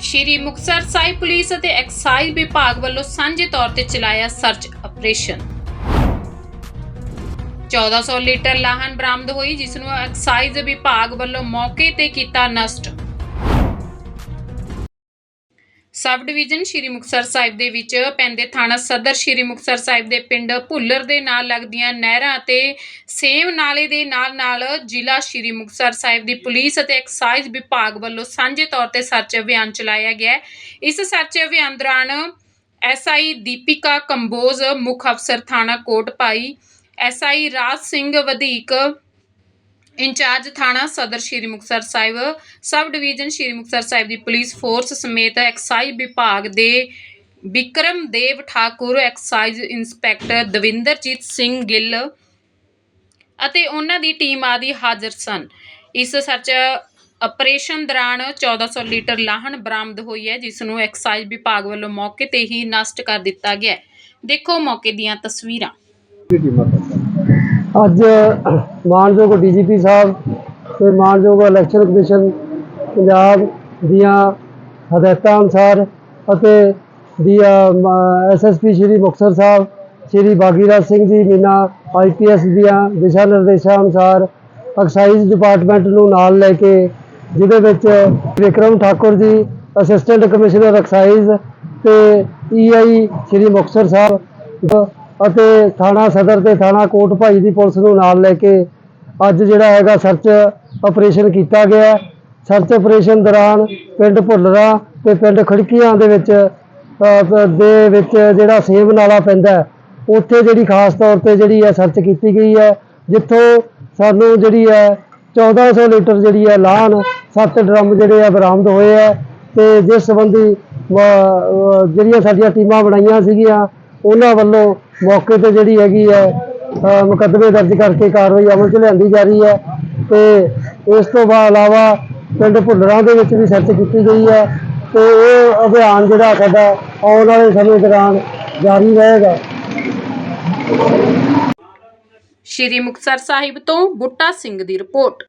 ਸ਼੍ਰੀ Muktsar Sahib police ਅਤੇ excise ਵਿਭਾਗ ਵੱਲੋਂ ਸਾਂਝੇ ਤੌਰ ਤੇ ਚਲਾਇਆ ਸਰਚ ਆਪਰੇਸ਼ਨ। 1400 ਲੀਟਰ ਲਾਹਨ ਬਰਾਮਦ ਹੋਈ, ਜਿਸ ਨੂੰ ਐਕਸਾਈਜ਼ ਵਿਭਾਗ ਵੱਲੋਂ ਮੌਕੇ ਤੇ ਕੀਤਾ ਨਸ਼ਟ। ਸਬ ਡਿਵੀਜ਼ਨ ਸ਼੍ਰੀ ਮੁਕਤਸਰ ਸਾਹਿਬ ਦੇ ਵਿੱਚ ਪੈਂਦੇ ਥਾਣਾ ਸਦਰ ਸ਼੍ਰੀ ਮੁਕਤਸਰ ਸਾਹਿਬ ਦੇ ਪਿੰਡ ਭੁੱਲਰ ਦੇ ਨਾਲ ਲੱਗਦੀਆਂ ਨਹਿਰਾਂ ਅਤੇ ਸੇਮ ਨਾਲੇ ਦੇ ਨਾਲ ਨਾਲ ਜ਼ਿਲ੍ਹਾ ਸ਼੍ਰੀ ਮੁਕਤਸਰ ਸਾਹਿਬ ਦੀ ਪੁਲਿਸ ਅਤੇ ਐਕਸਾਈਜ਼ ਵਿਭਾਗ ਵੱਲੋਂ ਸਾਂਝੇ ਤੌਰ ਤੇ ਸਰਚ ਅਭਿਆਨ ਚਲਾਇਆ ਗਿਆ ਇਸ ਸਰਚ ਅਭਿਆਨ ਦੌਰਾਨ ਐਸਆਈ ਦੀਪਿਕਾ ਕੰਬੋਜ, ਮੁੱਖ ਅਫਸਰ ਥਾਣਾ ਕੋਟ ਭਾਈ ਐਸਆਈ ਰਾਜ ਸਿੰਘ ਵਧੀਕ ਇੰਚਾਰਜ ਥਾਣਾ ਸਦਰ ਸ਼੍ਰੀ ਮੁਕਤਸਰ ਸਾਹਿਬ, ਸਬ ਡਿਵੀਜ਼ਨ ਸ਼੍ਰੀ ਮੁਕਤਸਰ ਸਾਹਿਬ ਦੀ ਪੁਲਿਸ ਫੋਰਸ ਸਮੇਤ ਐਕਸਾਈਜ਼ ਵਿਭਾਗ ਦੇ ਵਿਕਰਮ ਦੇਵ ਠਾਕੁਰ, ਐਕਸਾਈਜ਼ ਇੰਸਪੈਕਟਰ ਦਵਿੰਦਰਜੀਤ ਸਿੰਘ ਗਿੱਲ ਅਤੇ ਉਹਨਾਂ ਦੀ ਟੀਮ ਆਦਿ ਹਾਜ਼ਰ ਸਨ। ਇਸ ਸਰਚ ਆਪਰੇਸ਼ਨ ਦੌਰਾਨ 1400 ਲੀਟਰ ਲਾਹਣ ਬਰਾਮਦ ਹੋਈ ਹੈ, ਜਿਸ ਨੂੰ ਐਕਸਾਈਜ਼ ਵਿਭਾਗ ਵੱਲੋਂ ਮੌਕੇ ਤੇ ਹੀ ਨਸ਼ਟ ਕਰ ਦਿੱਤਾ ਗਿਆ ਦੇਖੋ ਮੌਕੇ ਦੀਆਂ ਤਸਵੀਰਾਂ। ਅੱਜ ਮਾਨਯੋਗ ਡੀਜੀਪੀ ਸਾਹਿਬ ਤੇ ਮਾਨਯੋਗ ਇਲੈਕਸ਼ਨ ਕਮਿਸ਼ਨ ਪੰਜਾਬ ਦੀਆਂ ਹਦਾਇਤਾਂ ਅਨੁਸਾਰ ਅਤੇ ਦੀ ਐਸਐਸਪੀ ਸ਼੍ਰੀ ਮੁਕਤਸਰ ਸਾਹਿਬ, ਸ਼੍ਰੀ ਬਾਗੀਰਾਜ ਸਿੰਘ ਜੀ ਮੀਨਾ ਆਈਪੀਐਸ ਦੀਆਂ ਦਿਸ਼ਾ ਨਿਰਦੇਸ਼ਾਂ ਅਨੁਸਾਰ ਐਕਸਾਈਜ਼ ਡਿਪਾਰਟਮੈਂਟ ਨੂੰ ਨਾਲ ਲੈ ਕੇ, ਜਿਹਦੇ ਵਿੱਚ Vikram Thakur ji, assistant commissioner exercise ਤੇ ਈਆਈ ਸ਼੍ਰੀ ਮੁਕਤਸਰ ਸਾਹਿਬ ਅਤੇ ਥਾਣਾ ਸਦਰ ਤੇ ਥਾਣਾ ਕੋਟ ਭਾਈ ਦੀ ਪੁਲਿਸ ਨੂੰ ਨਾਲ ਲੈ ਕੇ ਅੱਜ ਜਿਹੜਾ ਹੈਗਾ ਸਰਚ ਆਪਰੇਸ਼ਨ ਕੀਤਾ ਗਿਆ ਸਰਚ ਆਪਰੇਸ਼ਨ ਦੌਰਾਨ ਪਿੰਡ ਭੁੱਲਰਾ ਤੇ ਪਿੰਡ ਖੜਕੀਆਂ ਦੇ ਵਿੱਚ ਦੇ ਵਿੱਚ ਜਿਹੜਾ ਸੇਬ ਨਾਲਾ ਪੈਂਦਾ ਉੱਥੇ ਜਿਹੜੀ ਖਾਸ ਤੌਰ ਤੇ ਜਿਹੜੀ ਹੈ ਸਰਚ ਕੀਤੀ ਗਈ ਹੈ, ਜਿੱਥੋਂ ਸਾਨੂੰ ਜਿਹੜੀ ਹੈ 1400 ਲੀਟਰ ਜਿਹੜੀ ਹੈ ਲਾਹਨ ਸੱਤ ਡਰਮ ਜਿਹੜੇ ਆ ਬਰਾਮਦ ਹੋਏ ਹੈ ਤੇ ਜਿਸ ਸੰਬੰਧੀ ਜਿਹੜੀਆਂ ਸਾਡੀਆਂ ਟੀਮਾਂ ਬਣਾਈਆਂ ਸੀਗੀਆਂ, ਉਹਨਾਂ ਵੱਲੋਂ ਮੌਕੇ ਤੇ ਜਿਹੜੀ ਹੈਗੀ ਹੈ ਮੁਕੱਦਮੇ ਦਰਜ ਕਰਕੇ ਕਾਰਵਾਈ ਅਮਲ 'ਚ ਲਿਆਂਦੀ ਜਾ ਰਹੀ ਹੈ ਤੇ ਇਸ ਤੋਂ ਬਾਅਦ ਇਲਾਵਾ ਪਿੰਡ ਭੁੱਲਰਾਂ ਦੇ ਵਿੱਚ ਵੀ ਸਰਚ ਕੀਤੀ ਗਈ ਹੈ ਤੇ ਇਹ ਅਭਿਆਨ ਜਿਹੜਾ ਸਾਡਾ ਆਉਣ ਵਾਲੇ ਸਮੇਂ ਦੌਰਾਨ ਜਾਰੀ ਰਹੇਗਾ। ਸ਼੍ਰੀ ਮੁਕਤਸਰ ਸਾਹਿਬ ਤੋਂ ਬੁੱਟਾ ਸਿੰਘ ਦੀ ਰਿਪੋਰਟ।